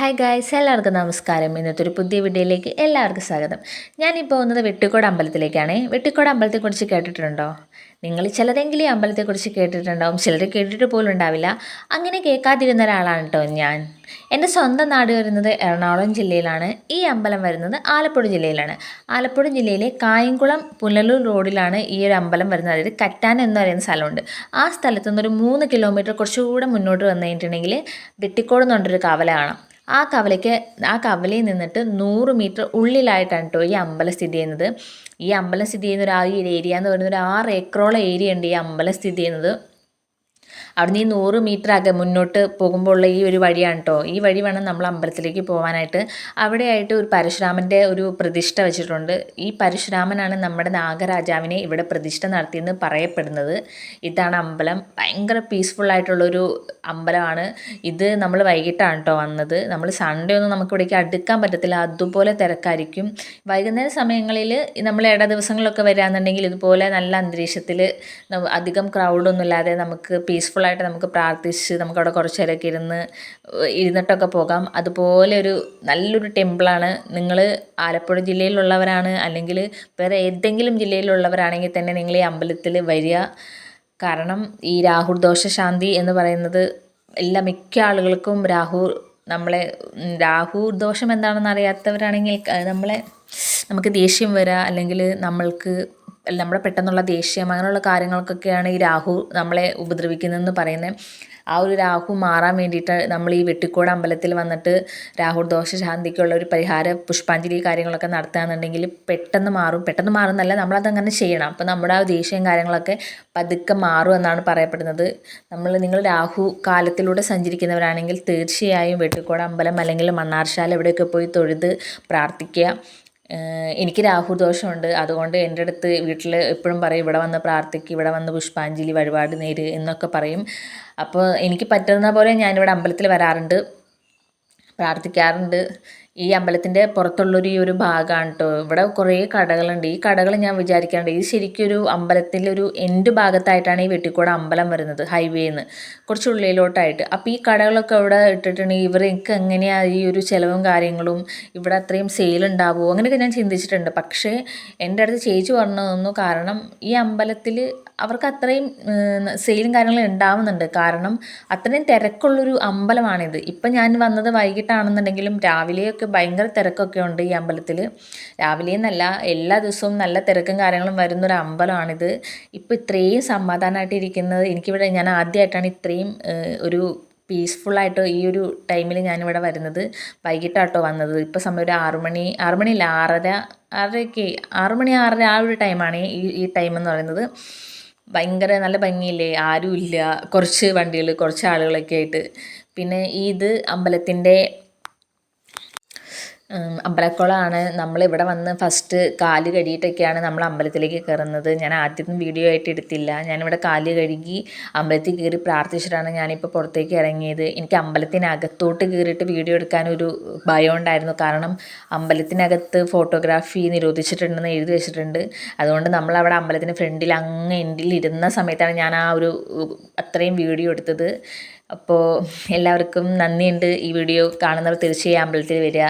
Hi guys എല്ലാവർക്കും നമസ്കാരം. ഇന്നത്തെ ഒരു പുതിയ വീഡിയോയിലേക്ക് എല്ലാവർക്കും സ്വാഗതം. ഞാനിപ്പോൾ പോകുന്നത് വെട്ടിക്കോട് അമ്പലത്തിലേക്കാണ്. വെട്ടിക്കോട് അമ്പലത്തെക്കുറിച്ച് കേട്ടിട്ടുണ്ടോ? നിങ്ങൾ ചിലരെങ്കിലും ഈ അമ്പലത്തെക്കുറിച്ച് കേട്ടിട്ടുണ്ടാവും. ചിലർ കേട്ടിട്ട് പോലും ഉണ്ടാവില്ല. അങ്ങനെ കേൾക്കാതിരുന്ന ഒരാളാണ് കേട്ടോ ഞാൻ. എന്റെ സ്വന്തം നാട് വരുന്നത് എറണാകുളം ജില്ലയിലാണ്. ഈ അമ്പലം വരുന്നത് ആലപ്പുഴ ജില്ലയിലാണ്. ആലപ്പുഴ ജില്ലയിലെ കായംകുളം പുനലൂർ റോഡിലാണ് ഈ ഒരു അമ്പലം വരുന്നത്. അതായത് കറ്റാൻ എന്ന് പറയുന്ന സ്ഥലമുണ്ട്. ആ സ്ഥലത്തു നിന്ന് ഒരു മൂന്ന് കിലോമീറ്റർ കുറച്ചുകൂടെ മുന്നോട്ട് വന്നു കഴിഞ്ഞിട്ടുണ്ടെങ്കിൽ വെട്ടിക്കോട് എന്ന് പറഞ്ഞൊരു കവല കാണാം. ആ കവലയ്ക്ക് ആ കവലയിൽ നിന്നിട്ട് നൂറ് മീറ്റർ ഉള്ളിലായിട്ടാണ് കേട്ടോ ഈ അമ്പലം സ്ഥിതി ചെയ്യുന്നത്. ഈ അമ്പലം സ്ഥിതി ചെയ്യുന്ന ഒരു ആ ഒരു ഏരിയ എന്ന് പറയുന്ന ഒരു ആറ് ഏക്കറോളം ഏരിയ ഉണ്ട് ഈ അമ്പലം സ്ഥിതി ചെയ്യുന്നത്. അവിടുന്ന് ഈ നൂറ് മീറ്റർ അകെ മുന്നോട്ട് പോകുമ്പോൾ ഉള്ള ഈ ഒരു വഴിയാണ് കേട്ടോ ഈ വഴി വേണം നമ്മൾ അമ്പലത്തിലേക്ക് പോകാനായിട്ട് അവിടെയായിട്ട് ഒരു പരശുരാമന്റെ ഒരു പ്രതിഷ്ഠ വെച്ചിട്ടുണ്ട്. ഈ പരശുരാമനാണ് നമ്മുടെ നാഗരാജാവിനെ ഇവിടെ പ്രതിഷ്ഠ നടത്തിയെന്ന് പറയപ്പെടുന്നത്. ഇതാണ് അമ്പലം. ഭയങ്കര പീസ്ഫുൾ ആയിട്ടുള്ളൊരു അമ്പലമാണ്. ഇത് നമ്മൾ വൈകിട്ടാണ് കേട്ടോ വന്നത്. നമ്മൾ സൺഡേ ഒന്നും നമുക്ക് ഇവിടേക്ക് അടുക്കാൻ പറ്റത്തില്ല. അതുപോലെ തിരക്കായിരിക്കും. വൈകുന്നേര സമയങ്ങളിൽ നമ്മൾ ഇട ദിവസങ്ങളിലൊക്കെ വരികയാണെന്നുണ്ടെങ്കിൽ ഇതുപോലെ നല്ല അന്തരീക്ഷത്തിൽ അധികം ക്രൗഡൊന്നും ഇല്ലാതെ നമുക്ക് പീസ്ഫുൾ ആയിട്ട് നമുക്ക് പ്രാർത്ഥിച്ച് നമുക്കവിടെ കുറച്ച് നേരമൊക്കെ ഇരുന്ന് ഇരുന്നിട്ടൊക്കെ പോകാം. അതുപോലെ ഒരു നല്ലൊരു ടെമ്പിളാണ്. നിങ്ങൾ ആലപ്പുഴ ജില്ലയിലുള്ളവരാണ് അല്ലെങ്കിൽ വേറെ ഏതെങ്കിലും ജില്ലയിലുള്ളവരാണെങ്കിൽ തന്നെ നിങ്ങൾ ഈ അമ്പലത്തിൽ വരിക. കാരണം ഈ രാഹു ദോഷ ശാന്തി എന്ന് പറയുന്നത് എല്ലാ മിക്ക ആളുകൾക്കും രാഹു നമ്മളെ രാഹു ദോഷം എന്താണെന്ന് അറിയാത്തവരാണെങ്കിൽ നമ്മളെ നമുക്ക് ദേഷ്യം വരിക അല്ലെങ്കിൽ നമ്മൾക്ക് നമ്മുടെ പെട്ടെന്നുള്ള ദേഷ്യം അങ്ങനെയുള്ള കാര്യങ്ങൾക്കൊക്കെയാണ് ഈ രാഹു നമ്മളെ ഉപദ്രവിക്കുന്നതെന്ന് പറയുന്നത്. ആ ഒരു രാഹു മാറാൻ വേണ്ടിയിട്ട് നമ്മൾ ഈ വെട്ടിക്കോട് അമ്പലത്തിൽ വന്നിട്ട് രാഹു ദോഷ ശാന്തിക്കുള്ള ഒരു പരിഹാര പുഷ്പാഞ്ജലി കാര്യങ്ങളൊക്കെ നടത്തുകയാണെന്നുണ്ടെങ്കിൽ പെട്ടെന്ന് മാറും. പെട്ടെന്ന് മാറുന്നല്ല നമ്മളതങ്ങനെ ചെയ്യണം. അപ്പോൾ നമ്മുടെ ആ ദേഷ്യം കാര്യങ്ങളൊക്കെ പതുക്കെ മാറും എന്നാണ് പറയപ്പെടുന്നത്. നമ്മൾ നിങ്ങൾ രാഹു കാലത്തിലൂടെ സഞ്ചരിക്കുന്നവരാണെങ്കിൽ തീർച്ചയായും വെട്ടിക്കോട് അമ്പലം അല്ലെങ്കിൽ മണ്ണാർശാല എവിടെയൊക്കെ പോയി തൊഴുത് പ്രാർത്ഥിക്കുക. എനിക്ക് രാഹു ദോഷമുണ്ട്. അതുകൊണ്ട് എന്റെ അടുത്ത് വീട്ടിൽ എപ്പോഴും പറയും ഇവിടെ വന്ന് പ്രാർത്ഥിക്ക് ഇവിടെ വന്ന് പുഷ്പാഞ്ജലി വഴിപാട് നേര് എന്നൊക്കെ പറയും. അപ്പോൾ എനിക്ക് പറ്റുന്ന പോലെ ഞാനിവിടെ അമ്പലത്തിൽ വരാറുണ്ട്. പ്രാർത്ഥിക്കാറുണ്ട്. ഈ അമ്പലത്തിന്റെ പുറത്തുള്ളൊരു ഈ ഒരു ഭാഗമാണ് കേട്ടോ ഇവിടെ കുറേ കടകളുണ്ട്. ഈ കടകൾ ഞാൻ വിചാരിക്കാറുണ്ട്. ഇത് ശരിക്കും ഒരു അമ്പലത്തിന്റെ ഒരു എൻഡ് ഭാഗത്തായിട്ടാണ് ഈ വെട്ടിക്കോട് അമ്പലം വരുന്നത് ഹൈവേന്ന് കുറച്ച് ഉള്ളിലോട്ടായിട്ട്. അപ്പോൾ ഈ കടകളൊക്കെ ഇവിടെ ഇട്ടിട്ടുണ്ടെങ്കിൽ ഇവർക്ക് എങ്ങനെയാണ് ഈ ഒരു ചിലവും കാര്യങ്ങളും ഇവിടെ അത്രയും സെയിൽ ഉണ്ടാവുമോ അങ്ങനെയൊക്കെ ഞാൻ ചിന്തിച്ചിട്ടുണ്ട്. പക്ഷേ എന്റെ അടുത്ത് ചേച്ചി പറഞ്ഞു കാരണം ഈ അമ്പലത്തിൽ അവർക്ക് അത്രയും സെയിലും കാര്യങ്ങളും ഉണ്ടാവുന്നുണ്ട്. കാരണം അത്രയും തിരക്കുള്ളൊരു അമ്പലമാണിത്. ഇപ്പം ഞാൻ വന്നത് വൈകിട്ടാണെന്നുണ്ടെങ്കിലും രാവിലെയൊക്കെ ഭയങ്കര തിരക്കൊക്കെ ഉണ്ട് ഈ അമ്പലത്തിൽ രാവിലെ എന്നല്ല എല്ലാ ദിവസവും നല്ല തിരക്കും കാര്യങ്ങളും വരുന്നൊരു അമ്പലമാണിത്. ഇപ്പം ഇത്രയും സമാധാനമായിട്ട് ഇരിക്കുന്നത് എനിക്കിവിടെ ഞാൻ ആദ്യമായിട്ടാണ് ഇത്രയും ഒരു പീസ്ഫുള്ളായിട്ട് ഈ ഒരു ടൈമിൽ ഞാനിവിടെ വരുന്നത്. വൈകിട്ടാട്ടോ വന്നത്. ഇപ്പോൾ സമയം ഒരു ആറുമണി ആറ് മണിയില്ല ആറര ആറരയ്ക്ക് ആറ് മണി ആറര ആ ഒരു ടൈമാണ് ഈ ഈ ടൈം എന്ന് പറയുന്നത്. ഭയങ്കര നല്ല ഭംഗിയില്ലേ? ആരുമില്ല. കുറച്ച് വണ്ടികൾ കുറച്ച് ആളുകളൊക്കെ ആയിട്ട്. പിന്നെ ഇത് അമ്പലത്തിന്റെ അമ്പലക്കുളമാണ്. നമ്മളിവിടെ വന്ന് ഫസ്റ്റ് കാൽ കഴുകിയിട്ടൊക്കെയാണ് നമ്മൾ അമ്പലത്തിലേക്ക് കയറുന്നത്. ഞാൻ ആദ്യമൊന്നും വീഡിയോ ആയിട്ട് എടുത്തില്ല. ഞാനിവിടെ കാൽ കഴുകി അമ്പലത്തിൽ കയറി പ്രാർത്ഥിച്ചിട്ടാണ് ഞാനിപ്പോൾ പുറത്തേക്ക് ഇറങ്ങിയത്. എനിക്ക് അമ്പലത്തിനകത്തോട്ട് കയറിയിട്ട് വീഡിയോ എടുക്കാനൊരു ഭയം ഉണ്ടായിരുന്നു. കാരണം അമ്പലത്തിനകത്ത് ഫോട്ടോഗ്രാഫി നിരോധിച്ചിട്ടുണ്ടെന്ന് എഴുതി വെച്ചിട്ടുണ്ട്. അതുകൊണ്ട് നമ്മളവിടെ അമ്പലത്തിന് ഫ്രണ്ടിൽ അങ്ങ് എൻഡിൽ ഇരുന്ന സമയത്താണ് ഞാൻ ആ ഒരു അത്രയും വീഡിയോ എടുത്തത്. അപ്പോൾ എല്ലാവർക്കും നന്ദിയുണ്ട്. ഈ വീഡിയോ കാണുന്നവർ തീർച്ചയായും അമ്പലത്തിൽ വരിക.